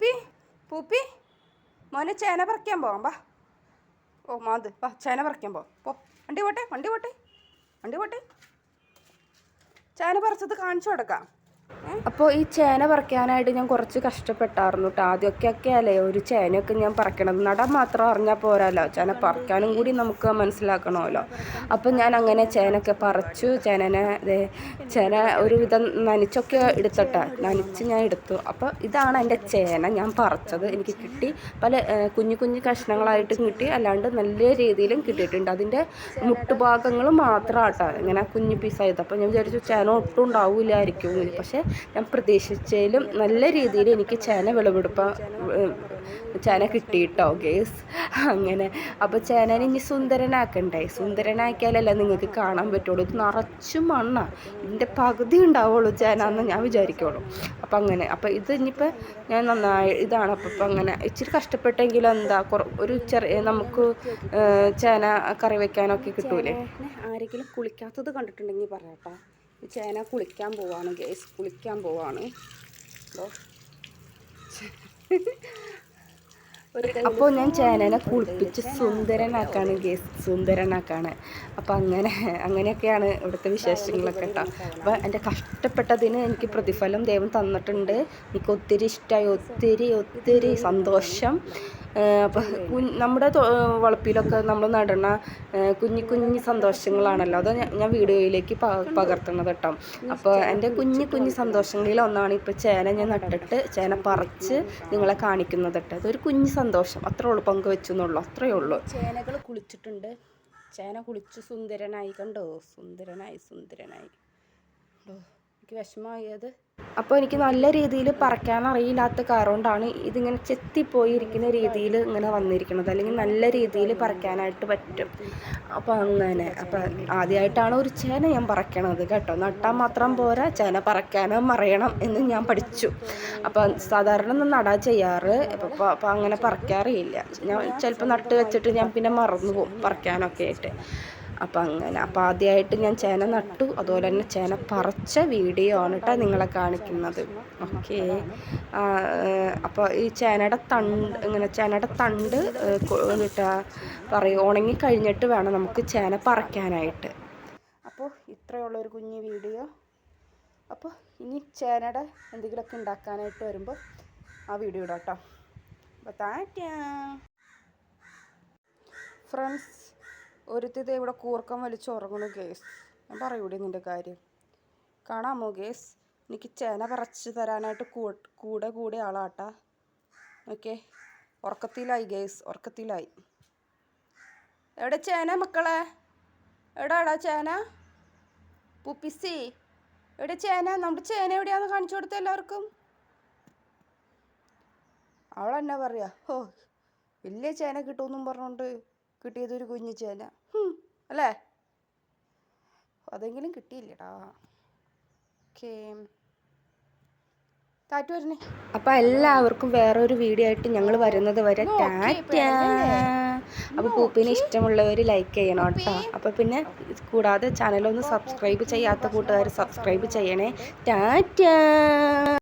പൂപ്പി പൂപ്പി. മോനെ ചേന പറിക്കാൻ പോവാം വാ. ഓ മാത് വാ ചേന പറിക്കാൻ പോവാം. പോ. വണ്ടി പോട്ടെ വണ്ടി പോട്ടെ വണ്ടി പോട്ടെ ചേന പറിച്ചത് കാണിച്ചു കൊടുക്കാം. അപ്പോൾ ഈ ചേന പറിക്കാനായിട്ട് ഞാൻ കുറച്ച് കഷ്ടപ്പെട്ടായിരുന്നു കേട്ടോ ആദ്യമൊക്കെ അല്ലേ ഒരു ചേനയൊക്കെ ഞാൻ പറിക്കണം നടൻ മാത്രം അറിഞ്ഞാൽ പോരാല്ലോ ചേന പറിക്കാനും കൂടി നമുക്ക് മനസ്സിലാക്കണമല്ലോ. അപ്പം ഞാൻ അങ്ങനെ ചേനയൊക്കെ പറിച്ചു. ചേനനെ ചേന ഒരുവിധം നനച്ചൊക്കെ എടുത്തട്ടെ. നനച്ച് ഞാൻ എടുത്തു. അപ്പോൾ ഇതാണ് എന്റെ ചേന ഞാൻ പറിച്ചത്. എനിക്ക് കിട്ടി. പല കുഞ്ഞു കുഞ്ഞു കഷ്ണങ്ങളായിട്ടും കിട്ടി. അല്ലാണ്ട് നല്ല രീതിയിലും കിട്ടിയിട്ടുണ്ട്. അതിന്റെ മുട്ടുഭാഗങ്ങൾ മാത്രമാട്ടോ ഇങ്ങനെ കുഞ്ഞു പീസായത് അപ്പോൾ ഞാൻ വിചാരിച്ചു ചേന ഒട്ടും ഉണ്ടാവില്ലായിരിക്കും. പക്ഷേ ഞാൻ പ്രതീക്ഷിച്ചതിലും നല്ല രീതിയിൽ എനിക്ക് ചേന വിളവെടുപ്പ ചേന കിട്ടിയിട്ടോ ഗേസ് അങ്ങനെ. അപ്പോൾ ചേനനെ ഇനി സുന്ദരനാക്കണ്ടേ? സുന്ദരനാക്കിയാലല്ല നിങ്ങൾക്ക് കാണാൻ പറ്റുള്ളൂ. ഇത് നിറച്ചും മണ്ണാണ് ഇതിന്റെ പകുതി ഉണ്ടാവുള്ളൂ ചേന എന്ന് ഞാൻ വിചാരിക്കുള്ളൂ. അപ്പോൾ അങ്ങനെ. അപ്പോൾ ഇത് ഇനിയിപ്പോൾ ഞാൻ നന്നായി ഇതാണ്. അപ്പോൾ ഇപ്പം അങ്ങനെ. ഇച്ചിരി കഷ്ടപ്പെട്ടെങ്കിലും എന്താ കുറ ഒരു ചെറിയ നമുക്ക് ചേന കറി വെക്കാനൊക്കെ കിട്ടൂലേ? ആരെങ്കിലും കുളിക്കാത്തത് കണ്ടിട്ടുണ്ടെങ്കിൽ പറയാട്ടോ ഈ ചേന കുളിക്കാൻ പോവാണ് ഗേസ് കുളിക്കാൻ പോവാണ്. അപ്പൊ അപ്പോൾ ഞാൻ ചേനനെ കുളിപ്പിച്ച് സുന്ദരനാക്കാണ് ഗേസ് സുന്ദരനാക്കാണ്. അപ്പോൾ അങ്ങനെ അങ്ങനെയൊക്കെയാണ് ഇവിടുത്തെ വിശേഷങ്ങളൊക്കെ കേട്ടോ അപ്പോൾ എന്റെ കഷ്ടപ്പെട്ടതിന് എനിക്ക് പ്രതിഫലം ദൈവം തന്നിട്ടുണ്ട്. എനിക്ക് ഒത്തിരി ഇഷ്ടമായി ഒത്തിരി ഒത്തിരി സന്തോഷം. അപ്പോൾ നമ്മുടെ വളപ്പിലൊക്കെ നമ്മൾ നടണ കുഞ്ഞി കുഞ്ഞു സന്തോഷങ്ങളാണല്ലോ. അത് ഞാൻ- വീടുകളിലേക്ക് പകർത്തുന്നത് കേട്ടോ. അപ്പോൾ എന്റെ കുഞ്ഞു കുഞ്ഞു സന്തോഷങ്ങളിൽ ഒന്നാണ് ഇപ്പോൾ ചേന ഞാൻ നട്ടിട്ട് ചേന പറിച്ച് നിങ്ങളെ കാണിക്കുന്നത് കേട്ടോ. അതൊരു കുഞ്ഞു സന്തോഷം. അത്രേ ഉള്ളൂ പങ്കുവെച്ചു എന്നുള്ളൂ അത്രയേ ഉള്ളൂ. ചേനകൾ കുളിച്ചിട്ടുണ്ട്. ചേന കുളിച്ച് സുന്ദരനായി കണ്ടോ? സുന്ദരനായി സുന്ദരനായി. കണ്ടോ എനിക്ക് വിഷമമായത്. അപ്പോൾ എനിക്ക് നല്ല രീതിയിൽ പറക്കാൻ അറിയില്ലാത്ത കാരണമാണ് ഇതിങ്ങനെ ചെത്തിപ്പോയിരിക്കുന്ന രീതിയിൽ ഇങ്ങനെ വന്നിരിക്കുന്നത്. അല്ലെങ്കിൽ നല്ല രീതിയിൽ പറക്കാനായിട്ട് പറ്റും. അപ്പോൾ അങ്ങനെ. അപ്പോൾ ആദ്യമായിട്ടാണ് ഒരു ചേന ഞാൻ പറക്കണത് കേട്ടോ. നട്ടാൽ മാത്രം പോരാ ചേന പറക്കാനും അറിയണം എന്ന് ഞാൻ പഠിച്ചു. അപ്പോൾ സാധാരണ ഒന്നും നടാ ചെയ്യാറ്. അപ്പോൾ അപ്പോൾ അങ്ങനെ പറക്കാറില്ല ഞാൻ ചിലപ്പോൾ നട്ട് വെച്ചിട്ട് ഞാൻ പിന്നെ മറന്നു പോകും പറക്കാനൊക്കെ ആയിട്ട്. അപ്പം അങ്ങനെ. അപ്പം ആദ്യമായിട്ട് ഞാൻ ചേന നട്ടു. അതുപോലെ തന്നെ ചേന പറിച്ച വീഡിയോ ആണ് കേട്ടോ നിങ്ങളെ കാണിക്കുന്നത്. ഓക്കെ. അപ്പോൾ ഈ ചേനയുടെ തണ്ട് ഇങ്ങനെ ചേനയുടെ തണ്ട് എന്നിട്ടാ പറയും ഉണങ്ങി കഴിഞ്ഞിട്ട് വേണം നമുക്ക് ചേന പറിക്കാനായിട്ട്. അപ്പോൾ ഇത്രയുള്ള ഒരു കുഞ്ഞു വീഡിയോ. അപ്പോൾ ഇനി ചേനയുടെ എന്തെങ്കിലുമൊക്കെ ഉണ്ടാക്കാനായിട്ട് വരുമ്പോൾ ആ വീഡിയോ ഇടാം കേട്ടോ. അപ്പോൾ താറ്റാ ഫ്രണ്ട്സ് ഒരുത്തിത് ഇവിടെ കൂർക്കം വലിച്ച് ഉറങ്ങണു ഗേസ്. ഞാൻ പറയൂടെ നിന്റെ കാര്യം. കാണാമോ ഗേസ്? എനിക്ക് ചേന പറച്ച് തരാനായിട്ട് കൂടെ കൂടെ ആളാട്ടാ. ഓക്കെ. ഉറക്കത്തിലായി ഗേസ്. ഉറക്കത്തിലായി. എവിടെ ചേന മക്കളെ? എവിടാടാ ചേന? പുപ്പിസി എവിടെ ചേന? നമ്മുടെ ചേന എവിടെയാന്ന് കാണിച്ചു കൊടുത്ത എല്ലാവർക്കും. അവളെന്നാ പറയാ? ഓ വലിയ ചേന കിട്ടുമെന്നും പറഞ്ഞുകൊണ്ട് കിട്ടിയതൊരു കുഞ്ഞു ചേന. അല്ലേ? അതെങ്കിലും കിട്ടിയില്ലടാ. ഓക്കേ. അപ്പം എല്ലാവർക്കും വേറൊരു വീഡിയോ ആയിട്ട് ഞങ്ങൾ വരുന്നത് വരെ ടാറ്റ. അപ്പോൾ പൂപ്പിനെ ഇഷ്ടമുള്ളവർ ലൈക്ക് ചെയ്യണം കേട്ടോ അപ്പൊ പിന്നെ കൂടാതെ ചാനലൊന്ന് സബ്സ്ക്രൈബ് ചെയ്യാത്ത കൂട്ടുകാർ സബ്സ്ക്രൈബ് ചെയ്യണേ. ടാറ്റ.